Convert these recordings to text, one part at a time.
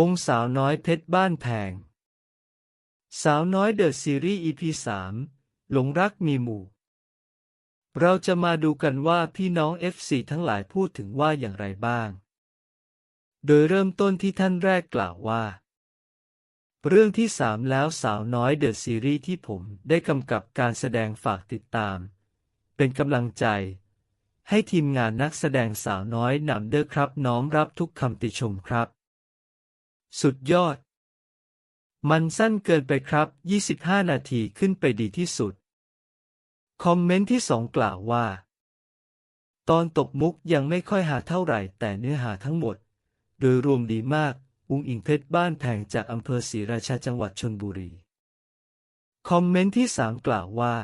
วงสาวน้อยเพชรบ้านแพง สาวน้อยเดอะซีรีส์ EP 3หลงรักมีหมู่ เราจะมาดูกันว่าพี่น้อง FC ทั้งหลายพูดถึงว่าอย่างไรบ้าง โดยเริ่มต้นที่ท่านแรกกล่าวว่า เรื่องที่สามแล้วสาวน้อยเดอะซีรีส์ที่ผมได้กำกับการแสดงฝากติดตาม เป็นกำลังใจ ให้ทีมงานนักแสดงสาวน้อยนำเด้อครับ น้อมรับทุกคำติชมครับ สุดยอด มันสั้นเกินไปครับ 25 นาทีขึ้นไปดีที่สุด คอมเมนต์ที่สองกล่าวว่า ตอนตกมุกยังไม่ค่อยหาเท่าไหร่ แต่เนื้อหาทั้งหมด โดยรวมดีมาก อุ้งอิงเพชรบ้านแพงจากอำเภอศรีราชาจังหวัดชนบุรี คอมเมนต์ที่สามกล่าวว่า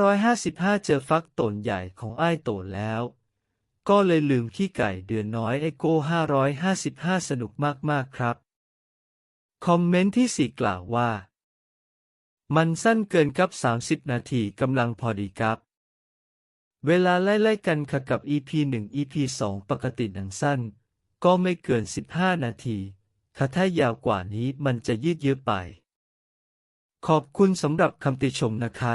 555 เจอฟักตนใหญ่ของไอ้โตนแล้ว ก็เลยลืมขี้ไก่เดือนน้อยไอโก้555 สนุกมาก ๆ ครับ คอมเมนต์ที่สี่กล่าวว่า มันสั้นเกินกับ 30 นาทีกำลังพอดีครับ เวลาไล่ๆกันค่ะกับ EP 1 EP 2 ปกติหนังสั้น ก็ไม่เกิน 15 นาทีค่ะถ้ายาวกว่านี้มันจะยืดเยื้อไป ขอบคุณสำหรับคำติชมนะคะ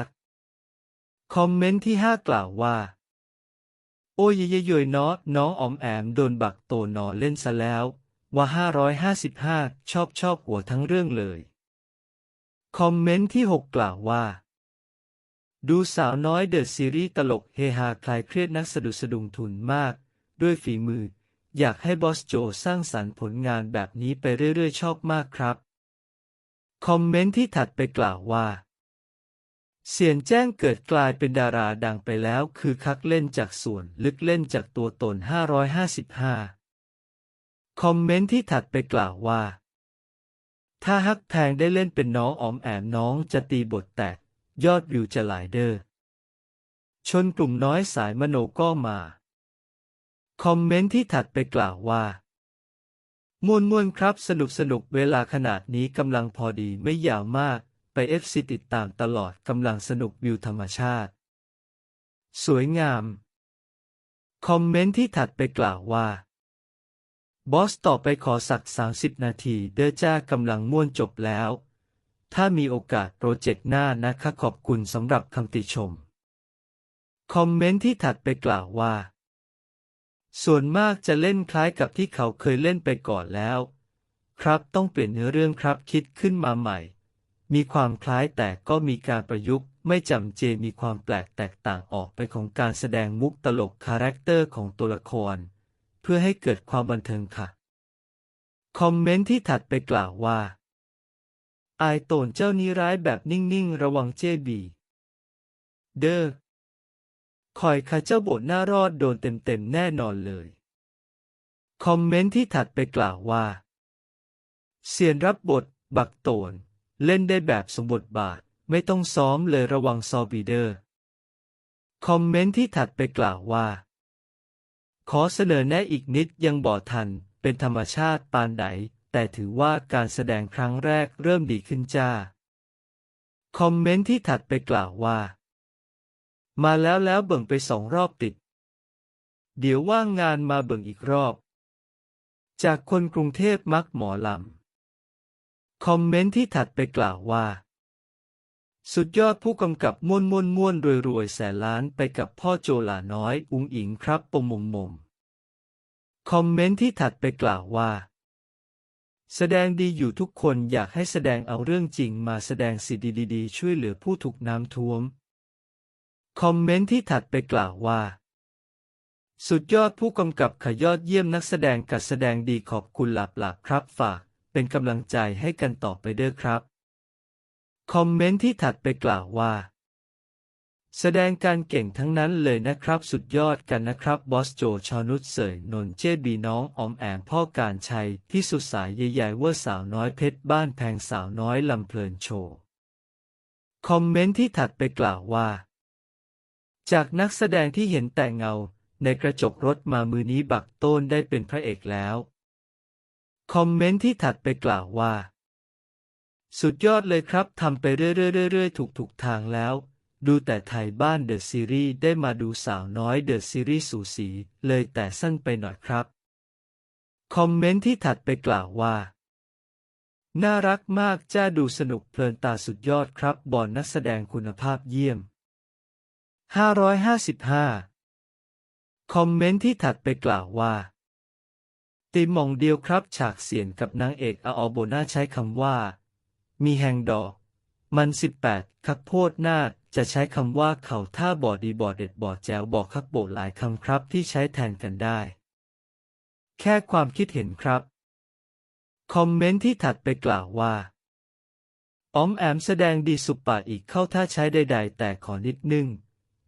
คอมเมนต์ที่ 5 กล่าวว่า โอ้ยเยยยเนาะน้องอมแอมโดนบักโตนอเล่นซะแล้ว ว่า 555 ชอบชอบหัวทั้งเรื่องเลย คอมเมนต์ที่ 6 กล่าวว่า ดูสาวน้อยเดอะซีรีส์ตลกเฮฮาคลายเครียดนักสะดุดสะดุงทุนมาก ด้วยฝีมือ อยากให้บอสโจสร้างสรรค์ผลงานแบบนี้ไปเรื่อยๆ ชอบมากครับ คอมเมนต์ที่ถัดไปกล่าวว่า เสียนแจ้งเกิดกลายเป็นดาราดังไปแล้วคือคักเล่นจากส่วนลึกเล่นจากตัวตน 555 คอมเมนต์ที่ถัดไปกล่าวว่า ถ้าฮักแพงได้เล่นเป็นน้องออมแอมน้องจะตีบทแตก ยอดวิวจะหลายเด้อชนกลุ่มน้อยสายมโนก็มา คอมเมนต์ที่ถัดไปกล่าวว่ามวนมวนครับสนุกสนุกเวลาขนาดนี้กำลังพอดีไม่ยาวมาก ไปเอฟซีติดตามตลอดกำลังสนุกวิวธรรมชาติ สวยงาม คอมเมนต์ที่ถัดไปกล่าวว่า บอสต่อไปขอสัก 30 นาทีเด้อจ้ากำลังม่วนจบแล้ว ถ้ามีโอกาสโปรเจกต์หน้านะคะขอบคุณสำหรับคำติชม คอมเมนต์ที่ถัดไปกล่าวว่า ส่วนมากจะเล่นคล้ายกับที่เขาเคยเล่นไปก่อนแล้ว ครับต้องเปลี่ยนเนื้อเรื่องครับคิดขึ้นมาใหม่ มีความคล้ายแต่ก็มีการประยุกต์ ไม่จำเจมีความแปลกแตกต่างออกไปของการแสดงมุกตลกคาแรคเตอร์ของตัวละคร เพื่อให้เกิดความบันเทิงค่ะ คอมเมนต์ที่ถัดไปกล่าวว่าอายโตนเจ้านี้ร้ายแบบนิ่งๆ ระวังเจบี เด้อคอยค่ะเจ้าบทหน้ารอดโดนเต็มๆ แน่นอนเลย คอมเมนต์ที่ถัดไปกล่าวว่า เสียนรับบท บักโตน เล่นได้แบบสมบทบาท ไม่ต้องซ้อมเลยระวังซอบีเดอร์ คอมเมนต์ที่ถัดไปกล่าวว่า ขอเสนอแนะอีกนิดยังบ่ทัน เป็นธรรมชาติปานใดแต่ถือว่าการแสดงครั้งแรกเริ่มดีขึ้นจ้า คอมเมนต์ที่ถัดไปกล่าวว่า มาแล้วแล้วเบิ่งไปสองรอบติด เดี๋ยวว่างงานมาเบิ่งอีกรอบ จากคนกรุงเทพมักหมอลำ คอมเมนต์ที่ถัดไปกล่าวว่า สุดยอดผู้กำกับม่วนม่วนม่วนรวยรวยแสนล้านไปกับพ่อโจลาน้อยอุ้งอิงครับปมมมมมคอมเมนต์ที่ถัดไปกล่าวว่า แสดงดีอยู่ทุกคนอยากให้แสดงเอาเรื่องจริงมาแสดงสิดีๆช่วยเหลือผู้ถูกน้ำท่วม คอมเมนต์ที่ถัดไปกล่าวว่า สุดยอดผู้กำกับขยอดเยี่ยมนักแสดงกัดแสดงดีขอบคุณหลับหลับครับฝาก เป็นกำลังใจให้กันต่อไปเด้อครับ คอมเมนต์ที่ถัดไปกล่าวว่า แสดงการเก่งทั้งนั้นเลยนะครับสุดยอดกันนะครับบอสโจชอนุชเสยนนท์เจบีน้องออมแอมพ่อการชัยที่สุดสายใหญ่ๆว่าสาวน้อยเพชรบ้านแพงสาวน้อยลำเพลินโชว์คอมเมนต์ที่ถัดไปกล่าวว่า จากนักแสดงที่เห็นแต่เงาในกระจกรถมามือนี้บักโต้นได้เป็นพระเอกแล้ว คอมเมนต์ที่ถัดไปกล่าวว่า สุดยอดเลยครับทำไปเรื่อยๆๆๆถูกทางแล้ว ดูแต่ไทยบ้านเดอะซีรีส์ได้มาดูสาวน้อยเดอะซีรีส์สูสีเลยแต่สั้นไปหน่อยครับ คอมเมนต์ที่ถัดไปกล่าวว่า น่ารักมากจ้าดูสนุกเพลินตาสุดยอดครับ บอลนักแสดงคุณภาพเยี่ยม 555 คอมเมนต์ที่ถัดไปกล่าวว่า ตีมองเดียวครับฉากเสียนกับนางเอกอาอโบนาใช้คำว่า มีแหงดอก มัน18คักโพดหน้าจะใช้คำว่าเขาท่าบอดีบอดเด็ดบอดแจวบอกคักโบหลายคำครับที่ใช้แทนกันได้ แค่ความคิดเห็นครับ คอมเมนต์ที่ถัดไปกล่าวว่าออมแอมแสดงดีสุดปาอีกเข้าท่าใช้ใดๆแต่ขอนิดนึง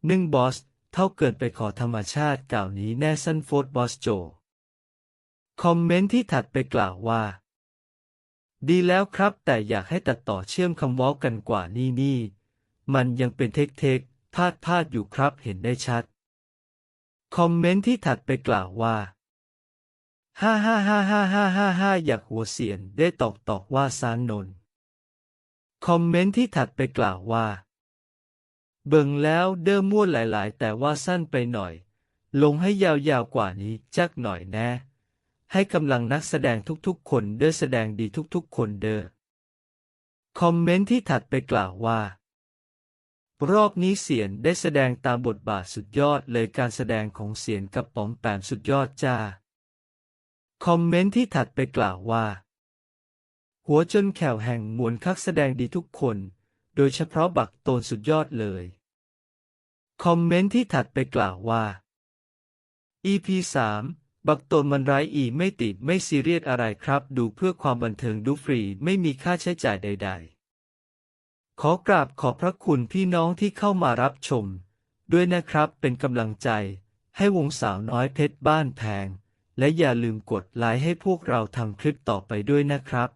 นึ่งบอส เท่าเกินไปขอธรรมชาติกล่าวนี้แน่สั้นโฟร์บอสโจ คอมเมนต์ที่ถัดไปกล่าวว่า ดีแล้วครับ แต่อยากให้ตัดต่อเชื่อมคำว้ากันกว่านี่นี่ มันยังเป็นเทคเทคพลาดพลาดอยู่ครับเห็นได้ชัด คอมเมนต์ที่ถัดไปกล่าวว่าฮ่าฮ่าฮ่าฮ่าฮ่าฮ่าฮ่าอยากหัวเสียนได้ตอกตอกว่าซานนนคอมเมนต์ที่ถัดไปกล่าวว่า เบิ่งแล้วเด้อมั่วหลาย ๆ แต่ว่าสั้นไปหน่อย ลงให้ยาวๆกว่านี้จักหน่อยแน่ ให้กำลังนักแสดงทุกๆ คนเด้อแสดงดีทุกๆ คนเด้อ คอมเมนต์ที่ถัดไปกล่าวว่า รอบนี้เสียนได้แสดงตามบทบาทสุดยอดเลยการแสดงของเสียนกับป๋อมแปมสุดยอดจ้า คอมเมนต์ที่ถัดไปกล่าวว่า หัวจนแขวแห่งมวลคักแสดงดีทุกคน โดยเฉพาะบักโตนสุดยอดเลย คอมเมนต์ที่ถัดไปกล่าวว่า EP 3 บักโตนมันไร้อีไม่ติดไม่ซีเรียสอะไรครับ ดูเพื่อความบันเทิงดูฟรีไม่มีค่าใช้จ่ายใด ๆ ขอกราบขอบพระคุณพี่น้องที่เข้ามารับชม ด้วยนะครับเป็นกำลังใจ ให้วงสาวน้อยเพชรบ้านแพง และอย่าลืมกดไลค์ให้พวกเราทำคลิปต่อไปด้วยนะครับ